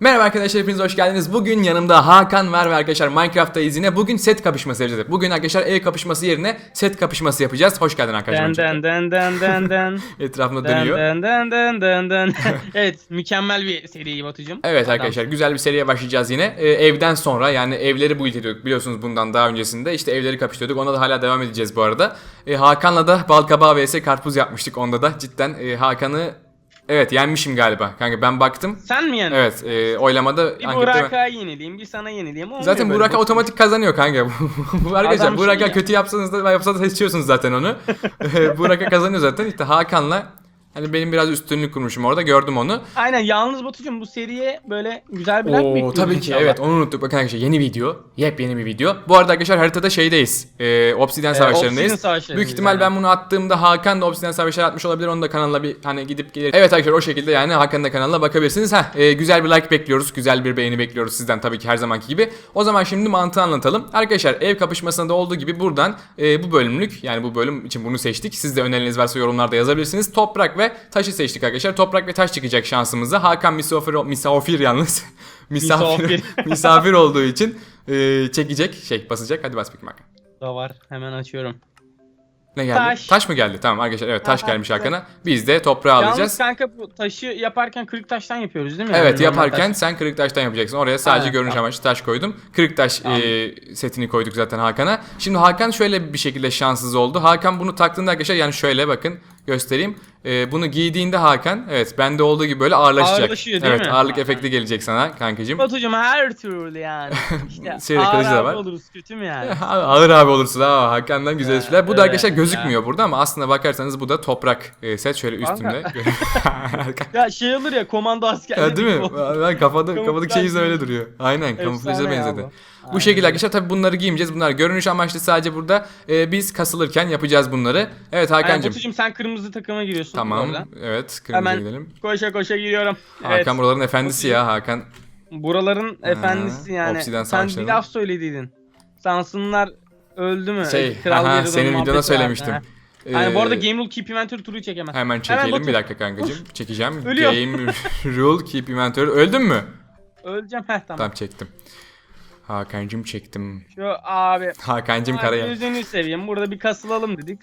Merhaba arkadaşlar hepiniz hoş geldiniz. Bugün yanımda Hakan var ve arkadaşlar Minecraft'tayız yine. Bugün set kapışması yapacağız. Bugün arkadaşlar ev kapışması yerine set kapışması yapacağız. Hoş geldin arkadaşlar. Den den den den den den. Etrafında Den dönüyor. den den den den den. evet mükemmel bir seri Batucuğum. Evet Adam. arkadaşlar güzel bir seriye başlayacağız yine. Ee, evden sonra yani evleri build ediyorduk biliyorsunuz bundan daha öncesinde. İşte evleri kapıştırıyorduk. Ona da hala devam edeceğiz bu arada. Ee, Hakan'la da balkabağı vs karpuz yapmıştık. Onda da cidden e, Hakan'ı evet yenmişim galiba. Kanka ben baktım. Sen mi yani? Evet e, oylamada Bir ankette ben- Burak'a yenileyim, bir sana yenileyim. Olmuyor Zaten böyle Burak Batu. otomatik kazanıyor kanka. Arkadaşlar Adam Burak'a şey kötü yapsanız da yapsanız da seçiyorsunuz zaten onu. Burak'a kazanıyor zaten. İşte Hakan'la hani benim biraz üstünlük kurmuşum orada gördüm onu. Aynen yalnız Batucuğum bu seriye böyle güzel bir Oo tabii ki inşallah. evet onu unuttuk. Bakın arkadaşlar yeni video. Yepyeni bir video. Bu arada arkadaşlar haritada şeydeyiz. Ee, Obsidian Savaşları'ndayız. Obsidian Savaşları'ndayız Büyük ihtimal yani. ben bunu attığımda Hakan da Obsidian Savaşları atmış olabilir. Onu da kanalına bir hani gidip gelir. Evet arkadaşlar o şekilde yani Hakan'ın da kanalına bakabilirsiniz. Heh, e, güzel bir like bekliyoruz. Güzel bir beğeni bekliyoruz sizden tabii ki her zamanki gibi. O zaman şimdi mantığı anlatalım. Arkadaşlar ev kapışmasında olduğu gibi buradan e, bu bölümlük yani bu bölüm için bunu seçtik. Siz de öneriniz varsa yorumlarda yazabilirsiniz. Toprak ve taşı seçtik arkadaşlar. Toprak ve taş çıkacak şansımıza. Hakan misafir, misafir yalnız. misafir, Misafir. olduğu için e, çekecek şey basacak. Hadi bas bakayım Hakan. Da var. Hemen açıyorum. Ne geldi? Taş. Taş. mı geldi? Tamam arkadaşlar evet taş Aha, gelmiş. Hakan'a. Biz de toprağı Yalnız alacağız. kanka bu taşı yaparken kırık taştan yapıyoruz değil mi? Evet Yani yaparken taş. sen kırık taştan yapacaksın. Oraya sadece Aynen, görünüş tamam. amaçlı taş koydum. Kırık taş Tamam. e, setini koyduk zaten Hakan'a. Şimdi Hakan şöyle bir şekilde şanssız oldu. Hakan bunu taktığında arkadaşlar yani şöyle bakın göstereyim. E, bunu giydiğinde Hakan evet bende olduğu gibi böyle ağırlaşacak. Ağırlaşıyor değil evet mi? ağırlık Ha, efekti gelecek sana kankacığım. Batucuğum her türlü yani. İşte ağır var. abi oluruz kötü mü yani? Ağır abi olursun ha Hakan'dan güzel espriler. Bu da arkadaşlar ya. gözükmüyor burada ama aslında bakarsanız bu da toprak e, set şöyle Kanka. üstümde. ya şey olur ya komando askerleri Ya değil mi? Ben kafada kafadaki şey yüzden öyle duruyor. Aynen kamuflaja ya benzedi. bu. Bu Aynen. şekilde arkadaşlar tabii bunları giymeyeceğiz. Bunlar görünüş amaçlı sadece burada e, biz kasılırken yapacağız bunları. Evet Aynen Hakan'cığım. Batucuğum sen kırmızı takıma giriyorsun. Tamam. oradan. Evet kırmızı Hemen gidelim. Koşa koşa giriyorum. Hakan evet. buraların efendisi ya Hakan. Buraların efendisi yani. Obsidian Sen bir laf söylediydin. Sansınlar öldü mü? Şey, Kral aha, geri senin dönü videoda vardı, söylemiştim. ha. Yani bu arada Ee, Game Rule Keep Inventory turu çekemez. Hemen çekelim Batu. bir dakika kankacığım. Çekeceğim. Ölüyor. Game rule keep inventory. Öldün mü? Öleceğim. Heh tamam. Tamam çektim. Hakan'cığım çektim. Şu abi. Hakan'cığım abi karaya. Gözünü seveyim. Burada bir kasılalım dedik.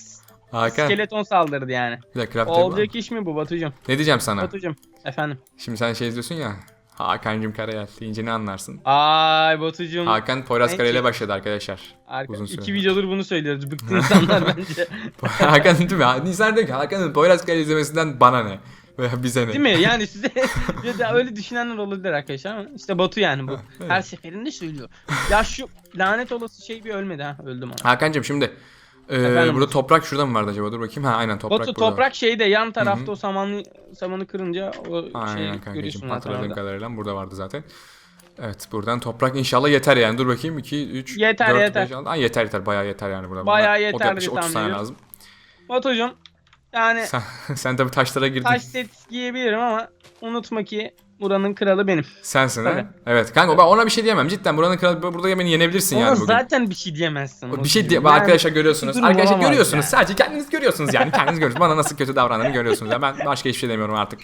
Hakan. Skeleton saldırdı yani. Bir dakika craft table? Olacak iş mi bu Batucuğum? Ne diyeceğim sana? Batucuğum. Efendim. Şimdi sen şey izliyorsun ya. Hakan'cığım Karayel deyince ne anlarsın? Ay Batucuğum. Hakan Poyraz Karayel'e başladı arkadaşlar. Arka, uzun süre. iki videodur bunu söylüyoruz. Bıktı insanlar bence. Hakan değil mi? Nisan diyor ki Hakan'ın Poyraz Karayel izlemesinden bana ne? Veya bize ne? Değil mi? Yani size öyle düşünenler olabilir arkadaşlar ama işte Batu yani bu. Her seferinde söylüyor. Ya şu lanet olası şey bir ölmedi ha. Öldüm ona. Hakan'cığım şimdi. E, Efendim? burada toprak şurada mı vardı acaba? Dur bakayım. Ha aynen toprak Batu burada. toprak şeyde yan tarafta Hı hı. o samanlı samanı kırınca o Aynen şeyi kankacığım. görüyorsun Hatırladığım kadarıyla burada vardı zaten. Evet buradan toprak inşallah yeter yani. Dur bakayım 2, 3, Yeter, 4, yeter. 5, 6. Ay yeter yeter bayağı yeter yani burada. Bayağı yeter diye 30 tahmin tane ediyorum. lazım. Batucuğum yani Sen, sen tabii taşlara girdin. taş set giyebilirim ama unutma ki buranın kralı benim. Sensin ha? Evet kanka ben ona bir şey diyemem. Cidden buranın kralı burada beni yenebilirsin Ona yani bugün. zaten bir şey diyemezsin. Bir şey diye Yani arkadaşlar görüyorsunuz. Arkadaşlar görüyorsunuz. yani. Sadece kendiniz görüyorsunuz yani. Kendiniz görüyorsunuz. Bana nasıl kötü davrandığını görüyorsunuz. Ya ben başka hiçbir şey demiyorum artık.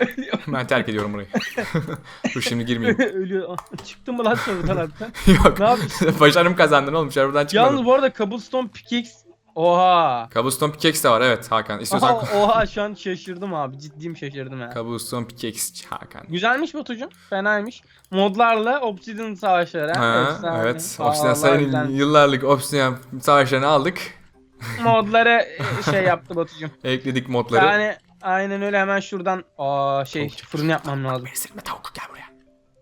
ben terk ediyorum burayı. Dur şimdi girmeyeyim. Ölüyor. Çıktın mı lan sonra taraftan? Yok. ne yapıyorsun? Başarım kazandın oğlum. Şuradan çıkmadım. Yalnız bu arada Cobblestone Pickaxe Oha. Cobblestone pickaxe de var evet Hakan. İstiyorsan Oha, oha şu an şaşırdım abi. Ciddiyim şaşırdım ya. Cobblestone pickaxe Hakan. Güzelmiş Batucuğum. Fenaymış. Modlarla Obsidian savaşları. ha? Efsane. evet. Obsidian güzel. yıllarlık Obsidian savaşlarını aldık. Modları e, şey yaptı Batucuğum. Ekledik modları. Yani aynen öyle hemen şuradan aa şey Tavuk fırın yapmam lazım. Beni silme tavuk gel buraya.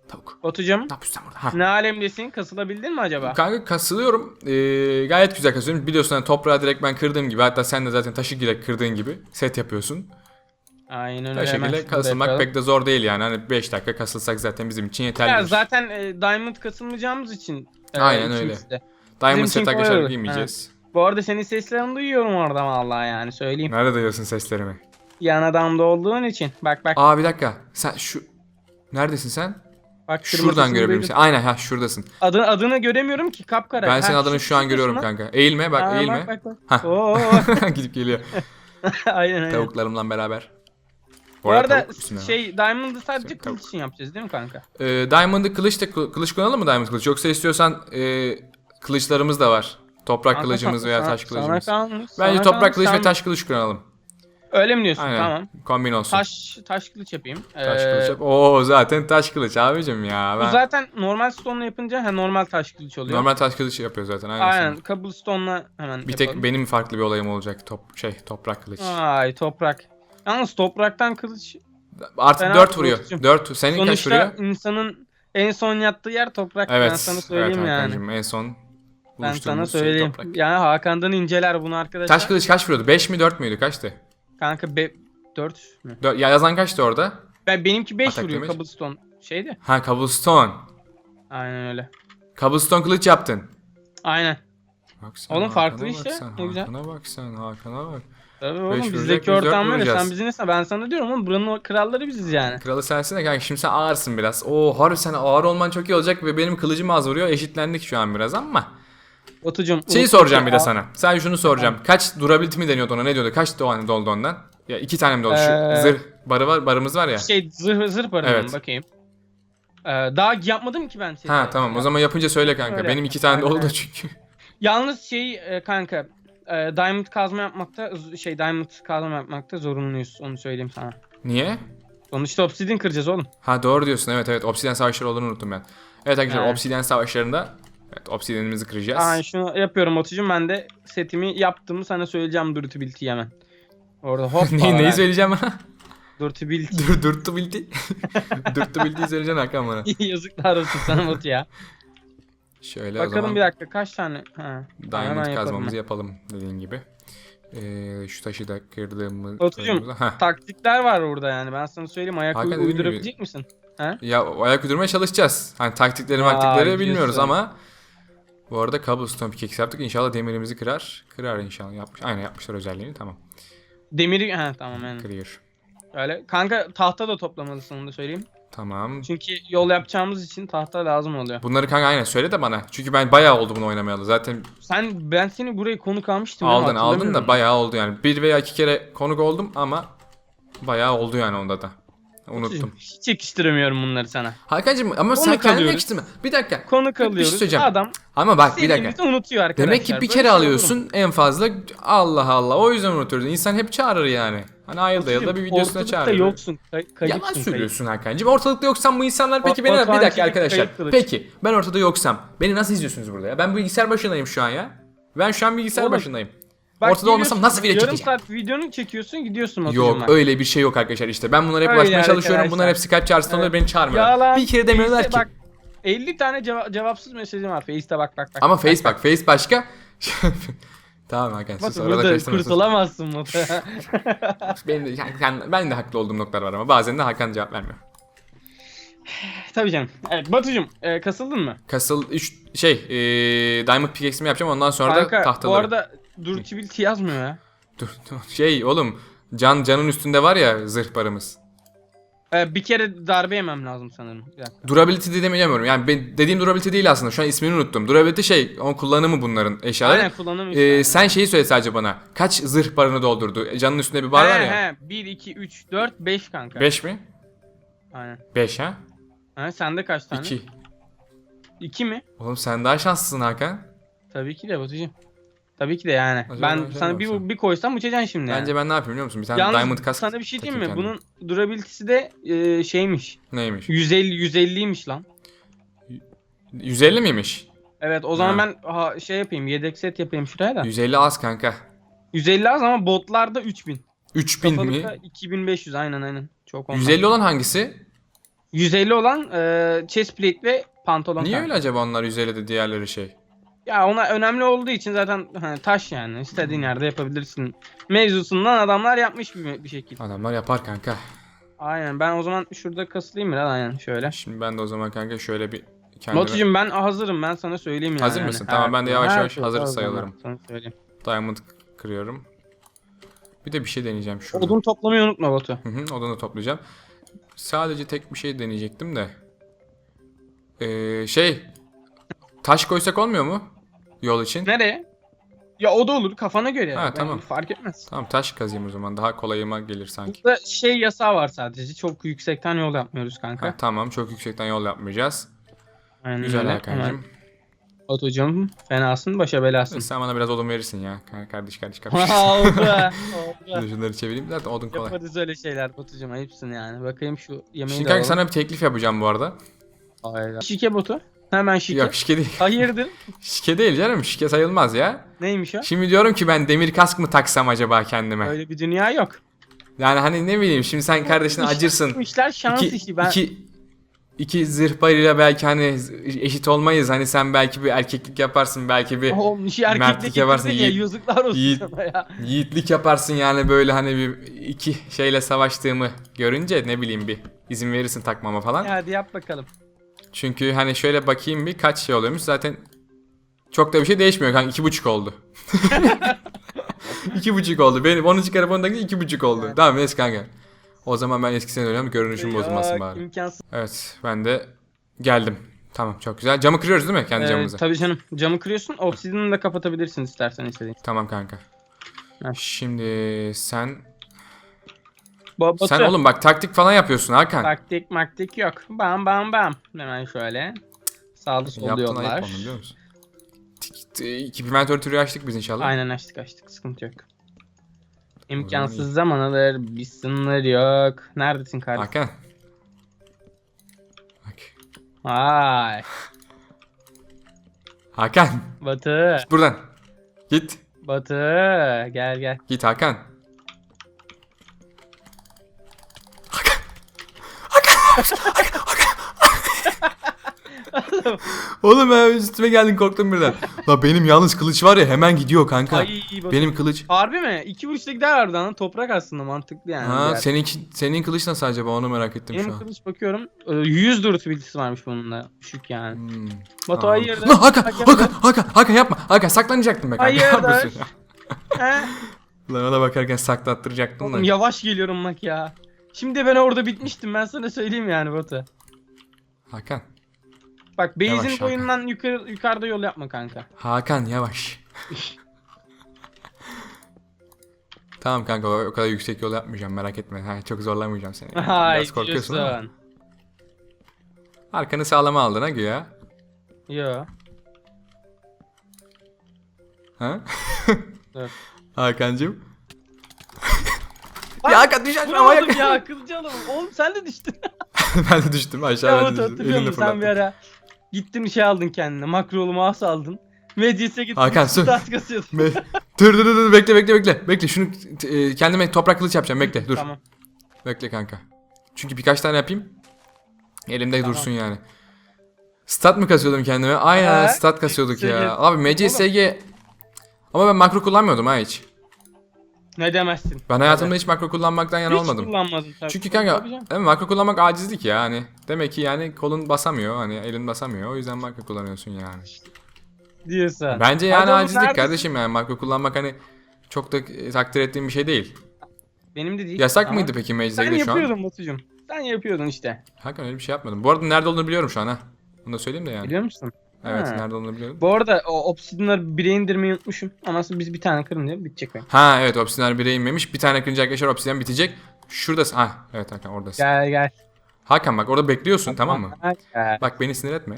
Tavuk. Batucuğum Ne yapıyorsun sen burada? Ha. ne alemdesin? Kasılabildin mi acaba? Kanka kasılıyorum. Ee, gayet güzel kasılıyorum. Biliyorsun hani toprağı direkt ben kırdığım gibi hatta sen de zaten taşı direkt kırdığın gibi set yapıyorsun. Aynen öyle. Şekilde kasılmak yapalım. pek de zor değil yani. Hani 5 dakika kasılsak zaten bizim için yeterli. Ya zaten e, Diamond kasılmayacağımız için. e, Aynen öyle. de. Diamond bizim set arkadaşlar giymeyeceğiz. Bu arada senin seslerini duyuyorum orada vallahi yani söyleyeyim. Nerede duyuyorsun seslerimi? Yan adamda olduğun için. Bak bak. Aa bir dakika. Sen şu... Neredesin sen? Bak Şuradan görebilirim. Aynen ha şuradasın. Adını, adını göremiyorum ki kapkara. Ben Ha, senin adını şu an görüyorum kanka. Eğilme bak. Aa, eğilme. Bak bak bak. Gidip geliyor. aynen aynen. Tavuklarımla beraber. Bu arada şey Diamond'ı sadece Tavuk. kılıç için yapacağız değil mi kanka? Ee, Diamond'ı kılıç da kı- kılıç kullanalım mı Diamond kılıç? Yoksa istiyorsan e, kılıçlarımız da var. Toprak Kanka, kılıcımız veya taş kılıcımız. Sana kalmış. Bence toprak kılıç ve Sen- taş kılıç kullanalım. Öyle mi diyorsun? Aynen. Tamam. Kombin olsun. Taş, Taş kılıç yapayım. Ee, kılıç yap. Oo zaten taş kılıç abicim ya. Bu Ben zaten normal stone'la yapınca ha, normal taş kılıç oluyor. normal taş kılıç yapıyor zaten. Aynen. Aynen. Cobblestone'la hemen Bir tek yapalım. benim farklı bir olayım olacak. Top şey toprak kılıç. Ay toprak. Yalnız topraktan kılıç Artı Fena 4 vuruyor. kılıççım. 4 senin kaç vuruyor? sonuçta insanın en son yattığı yer toprak. Evet. Ben sana söyleyeyim evet, yani. Hakan'cığım, en son Ben sana buluştuğumuz şey söyleyeyim. toprak. yani Hakan'dan inceler bunu arkadaşlar. Taş kılıç kaç vuruyordu? 5 mi 4 müydü? Kaçtı? Kanka be 4 mü? Dö- ya yazan kaçtı orada? Ben benimki 5 Atak vuruyor damage. cobblestone şeydi. Ha cobblestone. Aynen öyle. Cobblestone kılıç yaptın. Aynen. Bak sen, Oğlum Hakan'a farklı bak işte, sen, ne güzel. Hakan'a bak sen, Hakan'a bak. Tabii oğlum vuracak, bizdeki biz dört ortam vuracağız. sen bizi ne ben sana diyorum oğlum buranın kralları biziz yani. Kralı sensin de kanka şimdi sen ağırsın biraz. Oo harbi sen ağır olman çok iyi olacak ve benim kılıcım az vuruyor. Eşitlendik şu an biraz ama. Batucuğum. Şeyi soracağım bir de sana. Sen şunu soracağım. Kaç durability mi deniyordu ona ne diyordu? Kaç tane doldu ondan? Ya iki tane mi doldu? Şu Ee, zırh barı var, barımız var ya. Şey zırh zırh barınım Evet. bakayım. Ee, daha yapmadım ki ben seni. Ha tamam o zaman yapınca söyle kanka. Öyle. Benim iki tane doldu çünkü. Yalnız şey e, kanka e, diamond kazma yapmakta şey diamond kazma yapmakta zorunluyuz onu söyleyeyim sana. Niye? Sonuçta obsidian kıracağız oğlum. Ha doğru diyorsun evet evet. Obsidian savaşları olduğunu unuttum ben. Evet arkadaşlar Evet. obsidian savaşlarında evet obsidianimizi kıracağız. Aa şunu yapıyorum Batucuğum ben de setimi yaptığımı sana söyleyeceğim durability hemen. Orada hop. neyi, neyi söyleyeceğim bana? Durability. Dur durttu bildiği söyleyeceksin Hakan bana. Yazıklar olsun sana Batu ya. Şöyle o Bakalım zaman bir dakika kaç tane? Ha. diamond hemen kazmamızı ben. yapalım dediğin gibi. Ee, şu taşı da kırdığımız... Batucuğum, Heh. Taktikler var burada yani ben sana söyleyeyim ayak Hakan uydurabilecek misin? Ha? Ya o ayak uydurmaya çalışacağız. Hani taktikleri Aa, maktikleri bilmiyoruz ama bu arada cobblestone pickaxe yaptık. İnşallah demirimizi kırar. Kırar inşallah. Yapmış. Aynen yapmışlar özelliğini. Tamam. Demiri ha tamam yani. Kırıyor. Öyle. Kanka tahta da toplamalısın onu da söyleyeyim. Tamam. Çünkü yol yapacağımız için tahta lazım oluyor. Bunları kanka aynen söyle de bana. Çünkü ben bayağı oldu bunu oynamayalı. Zaten Sen ben seni buraya konuk almıştım. ya, aldın aldın da bayağı oldu yani. Bir veya iki kere konuk oldum ama bayağı oldu yani onda da. Unuttum. Hiç yakıştıramıyorum bunları sana. Hakan'cığım ama sen Konuk kendini alıyoruz. yakıştırma. Bir dakika. Konuk Bir şey alıyoruz. söyleyeceğim. Adam Ama bak bir dakika. unutuyor arkadaşlar. Demek ki bir Böyle kere şey olur mu? alıyorsun en fazla Allah Allah o yüzden unutuyoruz. İnsan hep çağırır yani. Hani ayılda yılda bir videosuna Ortalıkta çağırır. yoksun. Kay- kayıpsın. Yalan kayıp. söylüyorsun Hakan'cığım. Ortalıkta yoksan bu insanlar peki Bak- beni bir Batuhan dakika Çelik arkadaşlar. kayıp kılıç. Peki ben ortada yoksam beni nasıl izliyorsunuz burada ya? Ben bilgisayar başındayım şu an ya. Ben şu an bilgisayar Oğlum, başındayım. Bak Ortada olmasam geliyorsun, nasıl video Yarım çekeceğim? saat videonu çekiyorsun gidiyorsun Yok bak. öyle bir şey yok arkadaşlar işte. Ben bunlara hep Öyle ulaşmaya çalışıyorum. arkadaşlar. Bunlar hep Skype çağrısında oluyor beni çağırmıyorlar. Yalan. Bir kere demiyorlar ki. Bak 50 tane ceva- cevapsız mesajım var. Face'te bak bak bak. Ama face bak face başka. tamam Hakan sus arada burada karıştırma sus. kurtulamazsın Batu. Benim de, yani, ben- de haklı olduğum noktalar var ama bazen de Hakan cevap vermiyor. Tabii canım. Evet Batucuğum e, kasıldın mı? Kasıl 3 şey ee, Diamond Pickaxe'imi yapacağım ondan sonra da Kanka bu tahtaları. arada durability yazmıyor ya. Dur, dur, şey oğlum can canın üstünde var ya zırh barımız. E, bir kere darbe yemem lazım sanırım. Bir dakika. Durability de demiyorum. Yani ben, dediğim durability değil aslında. Şu an ismini unuttum. Durability şey, onun kullanımı bunların eşyaları. Aynen kullanım Ee, sen şeyi söyle sadece bana. Kaç zırh barını doldurdu? Canın üstünde bir bar var ya. He 1, 2, 3, 4, 5 kanka. 5 mi? Aynen. 5 ha? Ha, sende kaç tane? 2. 2 mi? Oğlum sen daha şanslısın Hakan. Tabii ki de Batucuğum. Tabii ki de yani. Acaba ben acaba sana bir, bir koysam uçacaksın şimdi yani. Bence ben ne yapayım biliyor musun? Bir tane Yalnız diamond kask sana bir şey diyeyim mi? takayım kendime. Bunun durability'si de e, şeymiş. Neymiş? 150 150'ymiş lan. 150 miymiş? Evet o zaman Ha. ben ha, şey yapayım yedek set yapayım şuraya da. 150 az kanka. 150 az ama botlarda 3000. 3000 mi? Kafalıkta 2500 aynen aynen. Çok ondan. 150 olan hangisi? 150 olan e, chest plate ve pantolon. Niye kanka. öyle acaba onlar 150 de diğerleri şey? Ya ona önemli olduğu için zaten hani taş yani istediğin yerde yapabilirsin. Mevzusundan adamlar yapmış bir, bir şekilde. Adamlar yapar kanka. Aynen ben o zaman şurada kasılayım biraz aynen şöyle. Şimdi ben de o zaman kanka şöyle bir kendime Batucuğum ben hazırım ben sana söyleyeyim yani. Hazır Hani mısın? her Tamam, ben de yavaş yavaş türlü hazır ben sayılırım. Sana söyleyeyim. diamond kırıyorum. Bir de bir şey deneyeceğim şurada. Odun toplamayı unutma Batu. Hı hı, odunu toplayacağım. Sadece tek bir şey deneyecektim de. Ee, şey taş koysak olmuyor mu? Yol için. Nereye? Ya o da olur kafana göre. Ha, tamam. Fark etmez. Tamam taş kazayım o zaman daha kolayıma gelir sanki. Burada şey yasağı var sadece. Çok yüksekten yol yapmıyoruz kanka. Ha, tamam çok yüksekten yol yapmayacağız. Aynen Güzel öyle. Hakan'cığım. Hemen Batucuğum fenasın başa belasın. Sen bana biraz odun verirsin ya. Kardeş kardeş kardeş. oldu. Oldu. Şunları çevireyim. Zaten odun kolay. Yaparız öyle şeyler Batucuğum ayıpsın yani. Bakayım şu yemeği Şimdi kanka sana bir teklif yapacağım bu arada. Hayda. Şike botu. Hemen şike. Yok şike değil. Hayırdır? Şike değil canım. Şike sayılmaz ya. Neymiş o? Şimdi diyorum ki ben demir kask mı taksam acaba kendime? Öyle bir dünya yok. Yani hani ne bileyim şimdi sen kardeşine acırsın. İşler şans İki, işi. Ben iki, iki zırhbarıyla belki hani eşit olmayız. Hani sen belki bir erkeklik yaparsın. Belki bir o işi mertlik erkeklik yaparsın, yaparsın ya yiğit- yazıklar olsun yiğit- sana ya. yiğitlik yaparsın yani böyle hani bir iki şeyle savaştığımı görünce ne bileyim bir izin verirsin takmama falan. Hadi yap bakalım. Çünkü hani şöyle bakayım bir kaç şey oluyormuş zaten çok da bir şey değişmiyor kanka iki buçuk oldu. iki buçuk oldu. Benim onu çıkarıp onu iki buçuk oldu. Tamam neyse kanka. O zaman ben eskisine dönüyorum görünüşüm bozulmasın bari. imkansız. Evet ben de geldim. Tamam çok güzel. Camı kırıyoruz değil mi kendi Ee, camımızı? tabii canım. Camı kırıyorsun. Obsidian'ı da kapatabilirsin istersen istediğin. Tamam kanka. Ha. Şimdi sen Ba- sen oğlum bak taktik falan yapıyorsun Hakan. Taktik maktik yok. Bam bam bam. Hemen şöyle. Sağlı sollu Yaptın yollar. ayıp onu biliyor musun? Tik- t- İki pimentör türü açtık biz inşallah. Aynen açtık açtık. Sıkıntı yok. İmkansız zaman alır. Bir sınır yok. Neredesin kardeşim? Hakan. Bak. Hakan. Batı. Buradan. Git. Batı. Gel gel. Git Hakan. Oğlum ya üstüme geldin korktum birden. La benim yalnız kılıç var ya hemen gidiyor kanka. Ay. Benim kılıç. Harbi mi? İki vuruşta gider harbiden. Toprak aslında mantıklı yani. Ha Diğer- seninki senin kılıç nasıl acaba onu merak ettim şu Benim an. kılıç bakıyorum. e, 100 durabilitesi varmış bunun da. Düşük yani. Hmm. Batu Tamam. hayırdır? Lan Hakan, Hakan, Hakan, Hakan, Hakan yapma. Hakan saklanacaktım be kanka. Ne Hayırdır? yapıyorsun? He? Lan ona bakarken saklattıracaktım Oğlum da. yavaş geliyorum bak ya. Şimdi ben orada bitmiştim ben sana söyleyeyim yani Batu. Hakan. Bak Yavaş base'in Hakan. boyundan yukarı yukarıda yol yapma kanka. Hakan yavaş. tamam kanka o kadar yüksek yol yapmayacağım merak etme. Ha, çok zorlamayacağım seni. yani. Hay Biraz korkuyorsun ama. Arkanı sağlama aldın ha güya. Yo. Ha? Dur. Hakan'cığım. Ya Hakan düş aşağı. Vuramadım ya alamam. Oğlum sen de düştün. ben de düştüm aşağı ben de düştüm. musun? Sen bir fırlattın. ara gittin şey aldın kendine. Makrolu mouse aldın. Medyas'a gittin. Hakan, kasıyordun. Be- dur dur dur dur bekle bekle bekle. Bekle şunu e, kendime toprak kılıç yapacağım bekle dur. Tamam. Bekle kanka. Çünkü birkaç tane yapayım. Elimde Tamam. dursun yani. Stat mı kasıyordum kendime? Aynen Ha, stat kasıyorduk MCSG. ya. Abi MCSG Ama ben makro kullanmıyordum ha hiç. Ne demezsin. Ben hayatımda hiç makro kullanmaktan yana Hiç olmadım. kullanmadın tabii. Çünkü kanka Tabii canım. değil mi? makro kullanmak acizlik ya hani. Demek ki yani kolun basamıyor hani elin basamıyor. O yüzden makro kullanıyorsun yani. Diyorsun. Bence yani oğlum, acizlik neredesin? kardeşim yani makro kullanmak hani çok da e, takdir ettiğim bir şey değil. Benim de değil. Yasak Ama mıydı peki Sen MCSG'de şu an? yapıyordun Batucuğum. Sen yapıyordun işte. Hakan öyle bir şey yapmadım. Bu arada nerede olduğunu biliyorum şu an ha. Bunu da söyleyeyim de yani. Biliyor musun? Evet Ha. nerede biliyorum. Bu arada o obsidianları bire indirmeyi unutmuşum. Ama biz bir tane kırın diye bitecek benim. Ha evet obsidyen 1'e inmemiş. Bir tane kırınca arkadaşlar obsidyen bitecek. Şuradasın. Ha evet Hakan oradasın. Gel gel. Hakan bak orada bekliyorsun tamam mı? Gel. Bak beni sinir etme.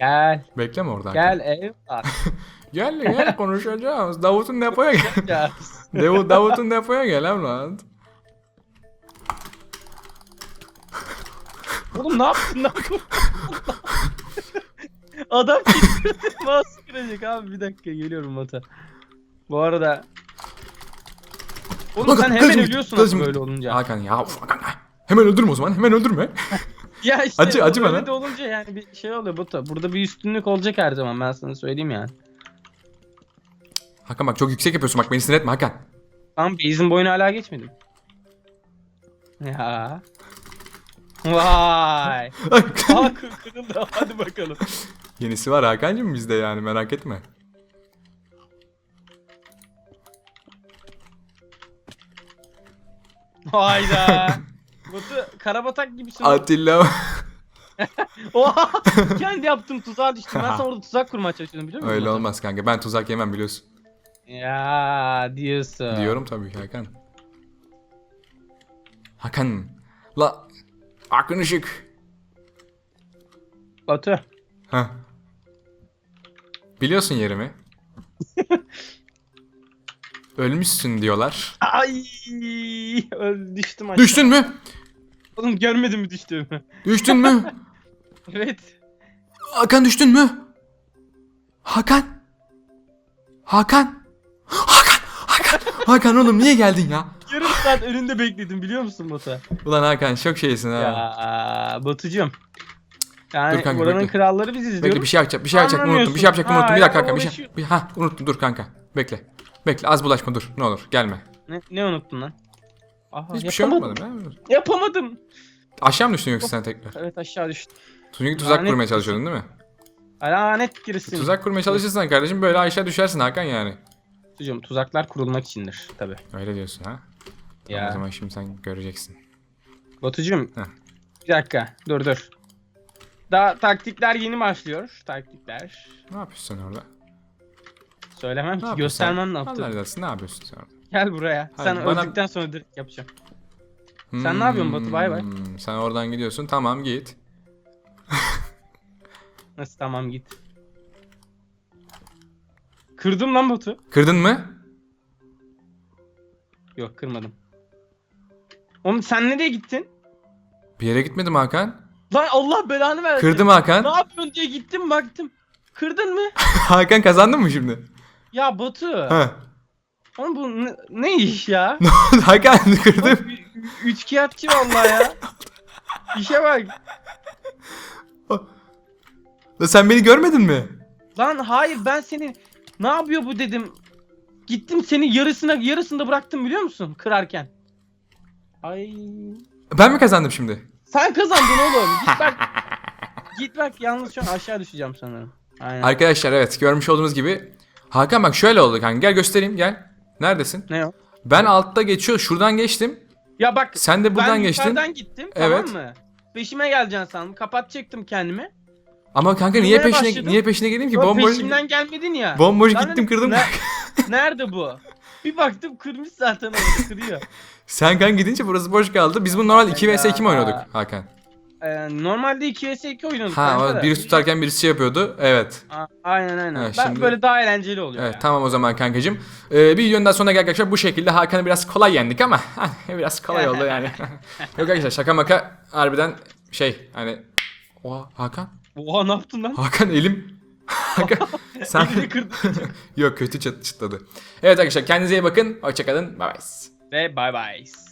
Gel, Bekleme orada Hakan. gel evlat. Gel gel konuşacağız. Davut'un depoya. Gel. Davut, Davut'un depoya gel evlat. Oğlum ne yaptın lan? Adam. Mouse kıracak abi bir dakika geliyorum Batu. Bu arada Oğlum Hakan, sen hemen gitti, ölüyorsun aslında böyle olunca. Hakan ya of, Hakan. ha. Hemen öldürme o zaman. Hemen öldürme. Ya işte Acı- acı öyle bana. de olunca yani bir şey oluyor Batu. Burada bir üstünlük olacak her zaman ben sana söyleyeyim yani. Hakan bak çok yüksek yapıyorsun bak beni sinir etme Hakan. Tamam base'in boyunu hala geçmedim. Ya. Vay. Aa kır kırıldı hadi bakalım. Yenisi var Hakan'cığım bizde yani merak etme. Hayda. Batu karabatak gibisin. Atilla. Oha! Kendi yaptığım tuzağa düştüm. Ben sana orada tuzak kurmaya çalışıyordum biliyor musun? Öyle Batu? olmaz kanka. Ben tuzak yemem biliyorsun. Ya diyorsun. Diyorum tabii ki Hakan. Hakan. La. Akın ışık. Batu. Ha. Biliyorsun yerimi. Ölmüşsün diyorlar. Ay öl- düştüm aşağı. Düştün mü? Oğlum görmedin mi düştüğümü? Düştün mü? evet. Hakan düştün mü? Hakan. Hakan. Hakan. Hakan. Hakan oğlum niye geldin ya? Yarım saat önünde bekledim biliyor musun Batu? Ulan Hakan çok şeysin ha. Ya Batucuğum. Yani Dur kanka, buranın bekle. kralları biz izliyoruz. Bekle bir şey yapacak, bir şey yapacaktım unuttum. Bir şey yapacaktım unuttum. Bir dakika kanka bir şey. Bir, ha unuttum dur kanka. Bekle. Bekle az bulaşma dur. Ne olur gelme. Ne, ne unuttun lan? Aha, Hiçbir şey yapamadım. olmadı. be. Yapamadım. Aşağı mı düştün yoksa sen tekrar? Evet aşağı düştüm. Çünkü tuzak Lanet kurmaya çalışıyordun değil mi? Lanet girsin. Tuzak kurmaya çalışırsan kardeşim böyle aşağı düşersin Hakan yani. Batucuğum tuzaklar kurulmak içindir tabi. Öyle diyorsun ha. Tamam, Ya. O zaman şimdi sen göreceksin. Batucuğum. Heh. Bir dakika dur dur. Daha taktikler yeni başlıyor. Taktikler. Ne yapıyorsun sen orada? Söylemem ki göstermem ne razı olsun, ne yapıyorsun sen orada? Gel buraya. Hayır, Sen bana- öldükten sonra direkt yapacağım. Sen ne yapıyorsun Batu? Bay bay. Hmm, Sen oradan gidiyorsun tamam git. Nasıl tamam git. Kırdım lan Batu. Kırdın mı? Yok kırmadım. Oğlum sen nereye gittin? Bir yere gitmedim Hakan. Lan Allah belanı versin. Kırdım Hakan. Ne yapıyorsun diye gittim baktım. Kırdın mı? Hakan kazandın mı şimdi? Ya Batu. Ha. Oğlum bu ne, ne iş ya? Hakan kırdım. Üç kağıtçı vallahi ya. İşe bak. La sen beni görmedin mi? Lan hayır ben seni ne yapıyor bu dedim. Gittim seni yarısına yarısında bıraktım biliyor musun kırarken. Ay. Ben mi kazandım şimdi? Sen kazandın oğlum. Git bak. Git bak yalnız şu an aşağı düşeceğim sanırım. Aynen. Arkadaşlar evet görmüş olduğunuz gibi. Hakan bak şöyle oldu kanka gel göstereyim gel. Neredesin? ne o? Ben altta geçiyor şuradan geçtim. Ya bak Sen de buradan ben geçtin. yukarıdan gittim Evet. tamam mı? Peşime geleceksin sandım. Kapatacaktım kendimi. Ama kanka niye peşine başladım. niye peşine geleyim ki? Yok, Bomboş peşimden gelmedin ya. bomboş Ben gittim dedim, kırdım. "Ne- Nerede bu? Bir baktım kırmış zaten orada kırıyor. Sen kan gidince burası boş kaldı. Biz bunu normal 2 vs 2 mi oynadık Hakan? Ee, normalde 2 vs 2 oynuyorduk. Ha kanka da. birisi tutarken birisi şey yapıyordu. Evet. A- Aynen aynen. Evet, ben şimdi- böyle daha eğlenceli oluyor Evet tamam o zaman kankacım. Ee, bir videonun daha sonuna geldik arkadaşlar. Bu şekilde Hakan'ı biraz kolay yendik ama biraz kolay oldu yani. Yok arkadaşlar şaka maka harbiden şey hani Oha Hakan. Oha ne yaptın lan? Hakan elim. Sen kırdın. Yok kötü çıt çıtladı. Evet arkadaşlar kendinize iyi bakın. Hoşçakalın. Bye bye. Ve bye bye.